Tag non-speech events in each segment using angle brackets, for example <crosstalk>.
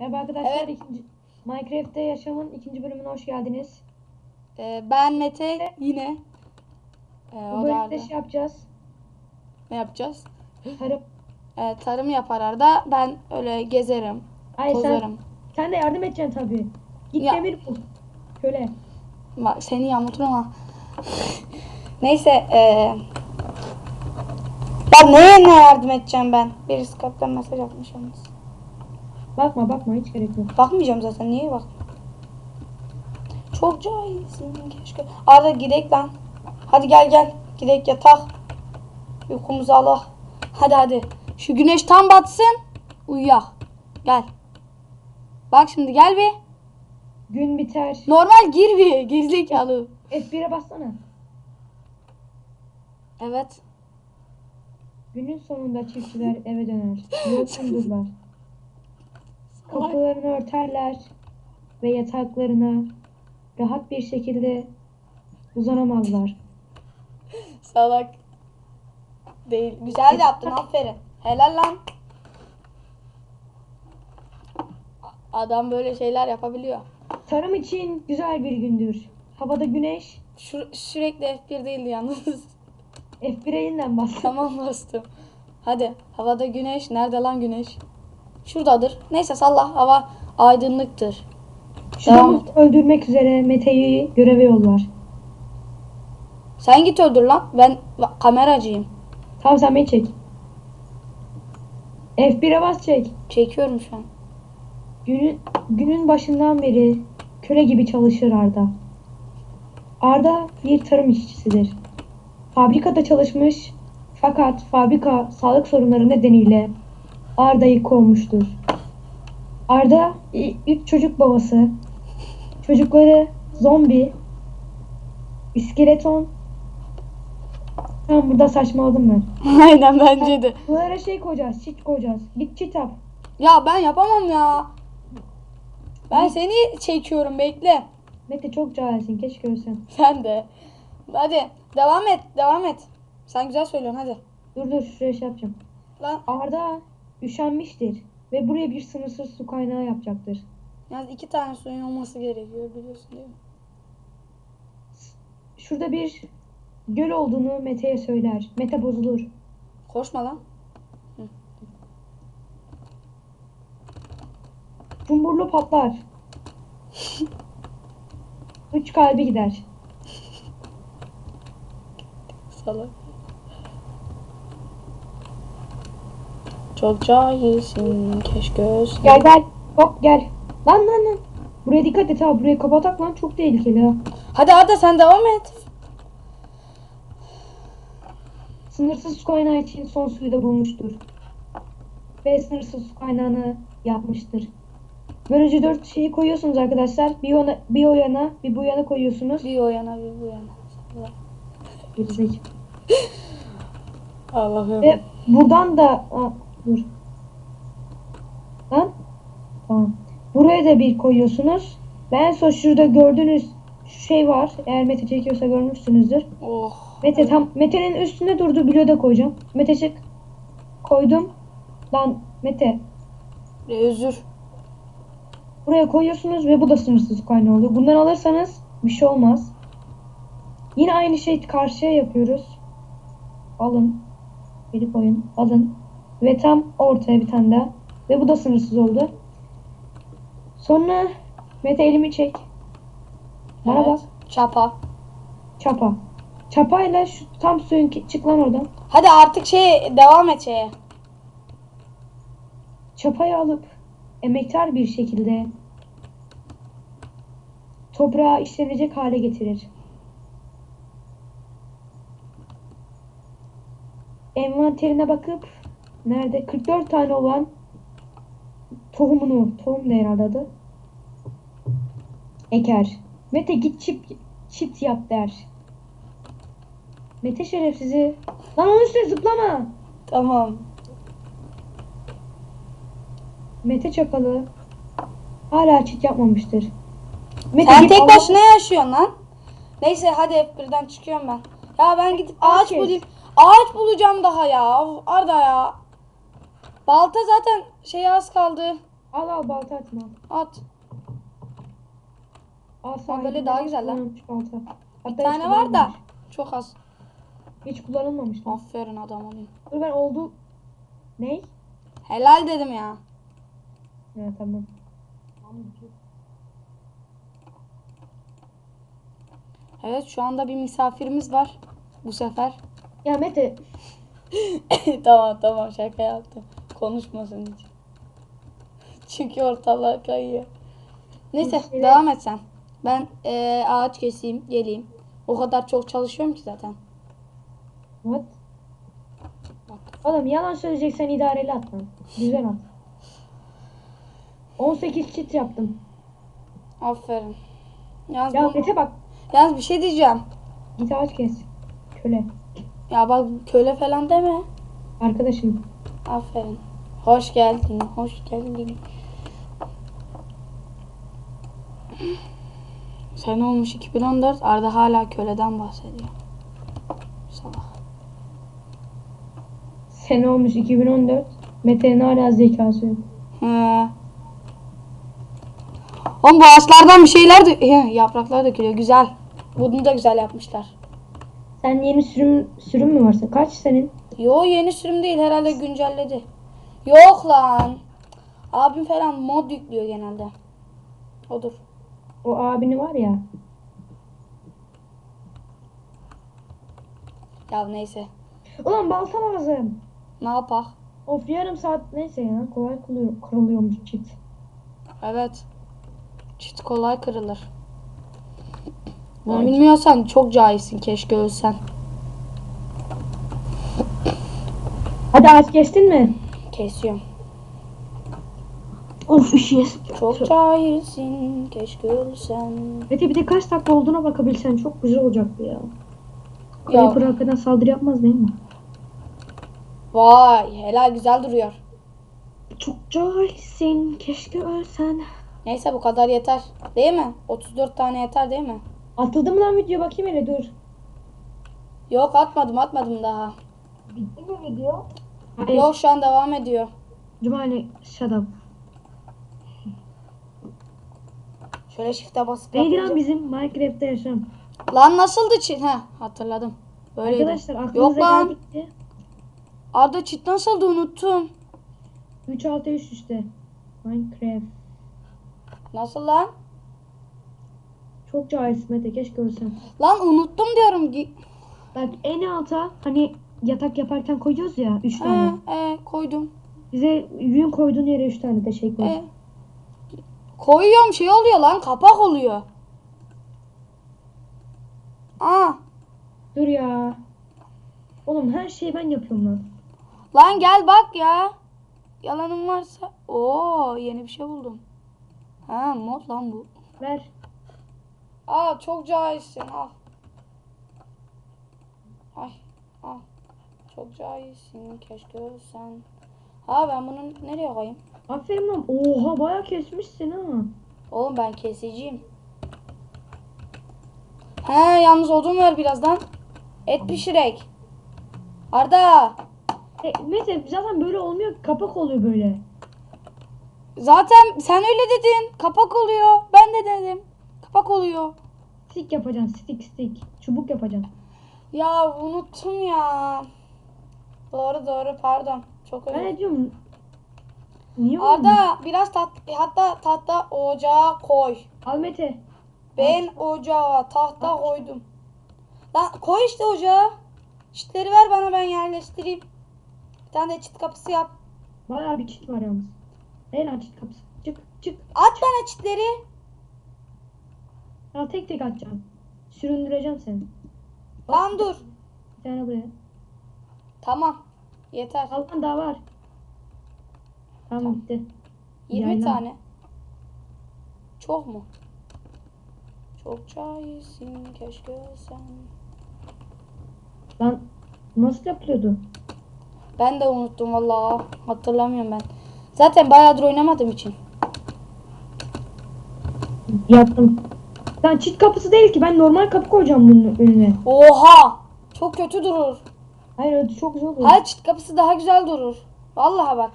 Merhaba arkadaşlar. Evet. ikinci Minecraft'te yaşamın ikinci bölümüne hoş geldiniz. Ee, ben Mete yine. Ee, Bu bölümde şey yapacağız. Ne yapacağız? Tarım. Ee, tarım yapar Arda. Ben öyle gezerim. Hayır sen, Tozarım. sen de yardım edeceksin tabii. Git Ya. demir bul. Köle. Bak seni yamultur ama. <laughs> Neyse. ee, Ben neye ne yardım edeceğim ben? Bir Skype'den mesaj atmış yalnız. Bakma bakma hiç gerek yok. Bakmayacağım zaten. Niye bak? Çok cahilsin keşke. Arda gidek lan. Hadi gel gel. Gidek yatak. Uykumuzu Allah. Hadi hadi. Şu güneş tam batsın. Uyuyak. Gel. Bak şimdi gel bir. Gün biter. Normal gir bir. Gerizekalı. F1'e bassana. Evet. Günün sonunda çiftçiler eve döner. Yorgundurlar. <laughs> Kapılarını örterler ve yataklarına rahat bir şekilde uzanamazlar. Salak. Değil. Güzel de yaptın. Aferin. Helal lan. Adam böyle şeyler yapabiliyor. Tarım için güzel bir gündür. Havada güneş. Şu, sürekli F1 değildi yalnız. F1'e yeniden bas. tamam bastım. Hadi. Havada güneş. Nerede lan güneş? Şuradadır. Neyse salla. Hava aydınlıktır. Şu Devam öldürmek üzere Mete'yi göreve yollar. Sen git öldür lan. Ben kameracıyım. Tamam sen beni çek. F1'e bas çek. Çekiyorum şu an. Günün, günün başından beri köle gibi çalışır Arda. Arda bir tarım işçisidir. Fabrikada çalışmış fakat fabrika sağlık sorunları nedeniyle Arda'yı kovmuştur. Arda i- üç çocuk babası. Çocukları zombi, iskeleton. Tamam burada saçmaladım ben. <laughs> Aynen bence de. Bunlara şey koyacağız, çit koyacağız. Git çit yap. Ya ben yapamam ya. Ben seni çekiyorum bekle. Mete çok cahilsin keşke ölsen. Sen de. Hadi devam et devam et. Sen güzel söylüyorsun hadi. Dur dur şuraya şey yapacağım. Lan Arda üşenmiştir ve buraya bir sınırsız su kaynağı yapacaktır. yalnız iki tane suyun olması gerekiyor biliyorsun değil mi? Şurada bir göl olduğunu Mete'ye söyler. Mete bozulur. Koşma lan. Cumburlu patlar. <laughs> Üç kalbi gider. Salak. Çok cahilsin keşke ölsen. Gel gel. Hop gel. Lan lan lan. Buraya dikkat et ha. Burayı kapatak lan. Çok tehlikeli ha. Hadi Arda sen devam et. Sınırsız su kaynağı için son suyu da bulmuştur. Ve sınırsız su kaynağını yapmıştır. Böylece dört şeyi koyuyorsunuz arkadaşlar. Bir, ona, bir o yana, bir bu yana koyuyorsunuz. Bir o yana bir bu yana. Gerizekalı. Allah'ım. Ve buradan da Aa, dur. Lan. Tamam. Buraya da bir koyuyorsunuz. Ben son şurada gördüğünüz şu şey var. Eğer Mete çekiyorsa görmüşsünüzdür. Oh. Mete tam Mete'nin üstünde durdu. Bloğa koyacağım. Mete çık. Koydum. Lan Mete. Özür. Buraya koyuyorsunuz ve bu da sınırsız kaynağı oluyor. Bundan alırsanız bir şey olmaz. Yine aynı şey karşıya yapıyoruz. Alın. Biri koyun. Alın. Ve tam ortaya bir tane daha. Ve bu da sınırsız oldu. Sonra Mete elimi çek. Bana Evet. bak. Çapa. Çapa. Çapayla şu tam suyun ki- çık lan oradan. Hadi artık şey devam et şeye. Çapayı alıp emektar bir şekilde toprağa işlenecek hale getirir. Envanterine bakıp nerede 44 tane olan tohumunu, tohum ne herhalde adı? Eker. Mete git çip, çit yap der. Mete şerefsizi. Lan onun üstüne zıplama. Tamam. Mete Çakalı hala çit yapmamıştır. Mete Sen git tek Allah- başına yaşıyorsun lan. Neyse hadi hep birden çıkıyorum ben. Ya ben gidip ağaç Herkes. bulayım. Ağaç bulacağım daha ya. Of, Arda ya. Balta zaten şey az kaldı. Al al balta atma. At. Al böyle sahibinde daha güzel lan. kullanılmış balta. Bir Hatta hiç tane var da. kullanılmamış. Çok az. Hiç kullanılmamış. lan. Aferin adam olayım. Dur ben oldu. Ney? Helal dedim ya. Ha tamam. Evet şu anda bir misafirimiz var. Bu sefer. Ya Mete <laughs> tamam tamam şaka yaptım. Konuşmasın hiç. Çünkü ortalık kayıyor. Neyse Şeyler- devam et sen. Ben eee, ağaç keseyim geleyim. O kadar çok çalışıyorum ki zaten. what? Oğlum yalan söyleyeceksen idareli at lan. Güzel at. 18 çit yaptım. Aferin. Yalnız, Ya bu- Mete bak. yalnız bir şey diyeceğim. Git ağaç kes. Köle. Ya bak köle falan deme. Arkadaşım. Aferin. Hoş geldin. Hoş geldin. Sen olmuş 2014. Arda hala köleden bahsediyor. Salak. Sene olmuş 2014. Mete'nin hala zekası yok. He. Oğlum bu ağaçlardan bir şeyler dö- He, yapraklar dökülüyor. Güzel. Bunu da güzel yapmışlar. Sen yeni sürüm sürüm mü varsa? Kaç senin? Yo yeni sürüm değil herhalde güncelledi. Yok lan. Abim falan mod yüklüyor genelde. Odur. O abini var ya. Ya neyse. Ulan balta lazım. Ne yapak? Of yarım saat neyse ya. Kolay kırılıyor, kırılıyormuş çit. Evet. Çit kolay kırılır. Bunu bilmiyorsan çok cahilsin. Keşke ölsen. Hadi ağaç kestin mi? Kesiyorum. Of işiyiz. Çok cahilsin. Keşke ölsen. Mete bir de kaç dakika olduğuna bakabilsen çok güzel olacaktı ya. Ya. Creeper arkadan saldırı yapmaz değil mi? Vay helal güzel duruyor. Çok cahilsin. Keşke ölsen. Neyse bu kadar yeter. Değil mi? 34 tane yeter değil mi? Atıldı mı lan video bakayım hele dur. Yok atmadım atmadım daha. Bitti mi video? Yok şu an devam ediyor. Cumali shut up. Şöyle shift'e basıp Neydi lan bizim Minecraft'ta yaşam? Lan nasıldı çit? He hatırladım. Böyleydi. Arkadaşlar Yok aklınıza lan. geldikçe Arda çit nasıldı unuttum. 3 6 3 işte. Minecraft. Nasıl lan? Çok cahilsin Mete keşke ölsen. Lan unuttum diyorum. Gi- Bak en alta hani yatak yaparken koyuyoruz ya 3 He, tane. e, koydum. Bize yün koyduğun yere 3 tane de şey koy. E. Koyuyorum şey oluyor lan kapak oluyor. Aa, Dur ya. Oğlum her şeyi ben yapıyorum lan. lan gel bak ya. Yalanım varsa. Oo, yeni bir şey buldum. Ha, mod lan bu. Ver. Aa, çok cahilsin. Al. Ay, al. Çok cahilsin. Keşke ölsen. Ha ben bunu nereye koyayım? Aferin lan. Oha bayağı kesmişsin ha. Oğlum ben kesiciyim. He yalnız odun ver birazdan. Et pişirek. Arda. E, Mete zaten böyle olmuyor. Kapak oluyor böyle. Zaten sen öyle dedin. Kapak oluyor. Ben de dedim. Kapak oluyor. Stick yapacaksın. Stick stick. Çubuk yapacaksın. Ya unuttum ya. Doğru doğru pardon. Çok Ben özür ne diyorum? Niye? Arda biraz tat hatta tahta ocağa koy. Al Mete. Ben ocağa tahta koydum. Lan koy işte ocağa. Çitleri ver bana ben yerleştireyim. Bir tane de çit kapısı yap. Bayağı bir çit var yalnız. Ne lan çit kapısı? Çık çık. At bana çitleri. Ya tek tek atacağım. Süründüreceğim seni. Lan dur. Bir tane buraya. Tamam. Yeter. Al lan daha var. Tamam bitti. 20 Yaylan. tane. Çok mu? Çok cahilsin keşke sen. Lan nasıl yapılıyordu? Ben de unuttum vallahi. Hatırlamıyorum ben. Zaten bayağıdır oynamadığım için. Yaptım. Lan çit kapısı değil ki. Ben normal kapı koyacağım bunun önüne. Oha! Çok kötü durur. Hayır öyle çok güzel olur. Hayır çit kapısı daha güzel durur. Vallahi bak.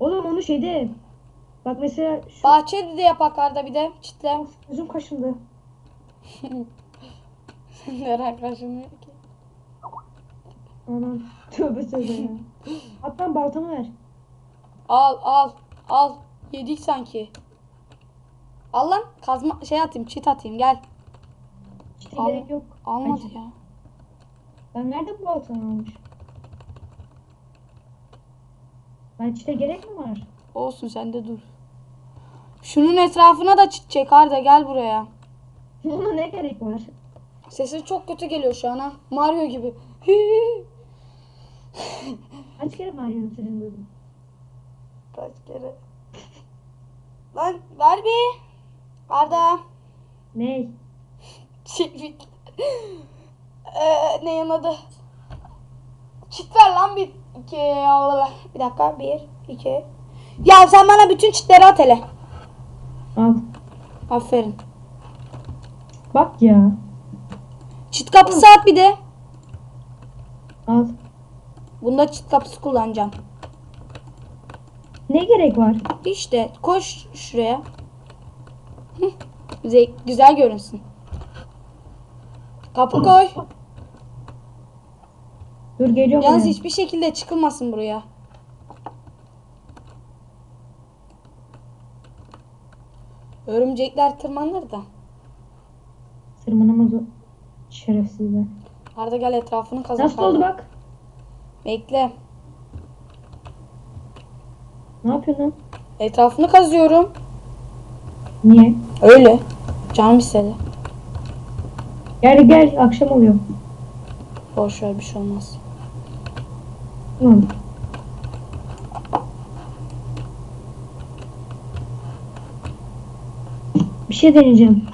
Oğlum onu şeyde Bak mesela şu Bahçe de yapak Arda bir de. Çitle. Gözüm kaşındı. <laughs> Neren kaşınıyor ki? Anam. Tövbe tövbe ya. <laughs> Hatta baltamı ver. Al al al. Yedik sanki. Al lan kazma şey atayım çit atayım gel. Al- gerek yok. Almadı Bence. ya. Ben nerede bu baltamı almış? Ben çite gerek mi var? Olsun sen de dur. Şunun etrafına da çit çek Arda gel buraya. Buna ne gerek var? Sesi çok kötü geliyor şu an ha. Mario gibi. Kaç kere Mario'nun sesini duydum? Kaç kere? Lan ver bir. Arda. Ney? Çevik. Ee, ne yanadı? Çit ver lan bir iki bir dakika bir iki ya sen bana bütün çitleri at hele Al. aferin Bak ya. çit kapısı at bir de Al. bunda çit kapısı kullanacağım Ne gerek var? işte koş şuraya Hı, Güzel, güzel görünsün kapı koy Dur geliyorum. yalnız hiçbir şekilde çıkılmasın buraya Örümcekler tırmanır da. Tırmanamaz o şerefsizler. Arda gel etrafını kazak. Nasıl oldu bak? Bekle. Ne yapıyorsun? Etrafını kazıyorum. Niye? Öyle. Canım istedi. Gel gel akşam oluyor. Boş ver bir şey olmaz. Tamam. Bir şey deneyeceğim.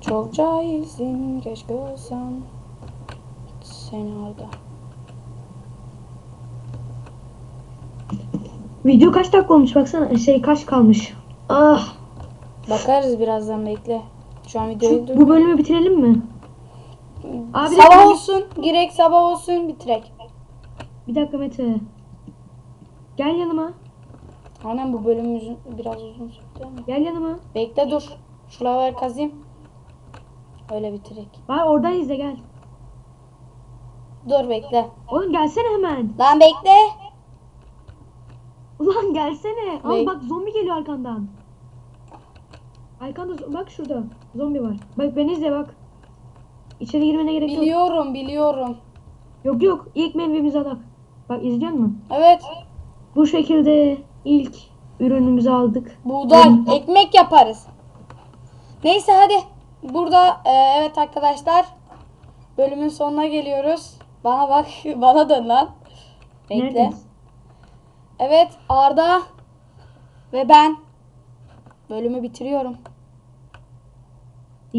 Çok cahilsin keşke olsan. Seni Arda. Video kaç dakika olmuş baksana. Şey kaç kalmış. Ah. Bakarız birazdan bekle. Şu an videoyu dur. Bu bölümü bitirelim mi? Abi sabah dakika, olsun. Girek sabah olsun bitirek. bir dakika Mete. Gel yanıma. Annem bu bölüm uzun- biraz uzun sürdü ama. Gel yanıma. Bekle dur. Şuraları kazayım. Öyle bitirek. Var oradan izle gel. Dur bekle. Oğlum gelsene hemen. Lan bekle. Ulan gelsene. Al bak zombi geliyor arkandan. Arkanda bak şurada zombi var. Bak beni izle bak. İçeri girmene gerek yok. Biliyorum biliyorum. Yok yok ilk meyvemizi alak. Bak izliyor musun? Evet. Bu şekilde ilk ürünümüzü aldık. Buğday, ekmek yaparız. Neyse hadi. Burada e, evet arkadaşlar. Bölümün sonuna geliyoruz. Bana bak, <laughs> bana dön lan. Bekle. Evet, Arda ve ben bölümü bitiriyorum.